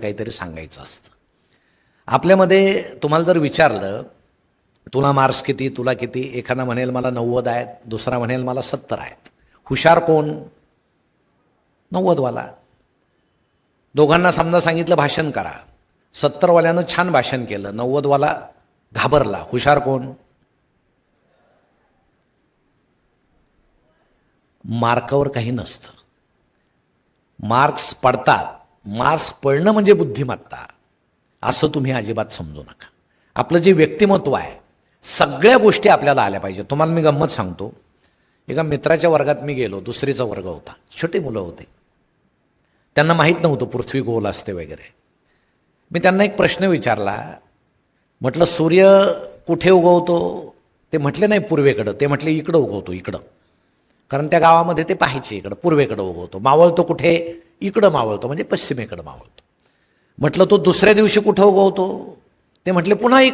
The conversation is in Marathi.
काहीतरी सांगायचं असतं. आपल्यामध्ये तुम्हाला जर विचारलं तुला मार्क्स किती तुला किती एखादा म्हणेल मला नव्वद आहेत दुसरा म्हणेल मला सत्तर आहेत. हुशार कोण? नव्वदवाला. दोघांना समजा सांगितलं भाषण करा. सत्तरवाल्यानं छान भाषण केलं नव्वदवाला घाबरला. हुशार कोण? मार्कावर काही नसतं. मार्क्स पडतात मास पडणं म्हणजे बुद्धिमत्ता. असं तुम्ही अजिबात समजू नका. आपलं जे व्यक्तिमत्व आहे सगळ्या गोष्टी आपल्याला आल्या पाहिजे तुम्हाला मी गंमत सांगतो. एका मित्राच्या वर्गात मी गेलो दुसरीचा वर्ग होता. छोटे मुलं होते. त्यांना माहीत नव्हतं पृथ्वी गोल असते वगैरे. मी त्यांना एक प्रश्न विचारला. म्हटलं सूर्य कुठे उगवतो? ते म्हटले नाही पूर्वेकडं. ते म्हटले इकडं उगवतो इकडं. कारण त्या गावामध्ये ते पाहायचे इकडं पूर्वेकडं उगवतो. मावळतो कुठे? इकडं मावळतो म्हणजे पश्चिमेकडं मावळतो. म्हटलं तो दुसऱ्या दिवशी कुठं उगवतो? ते म्हटले पुन्हा इकडे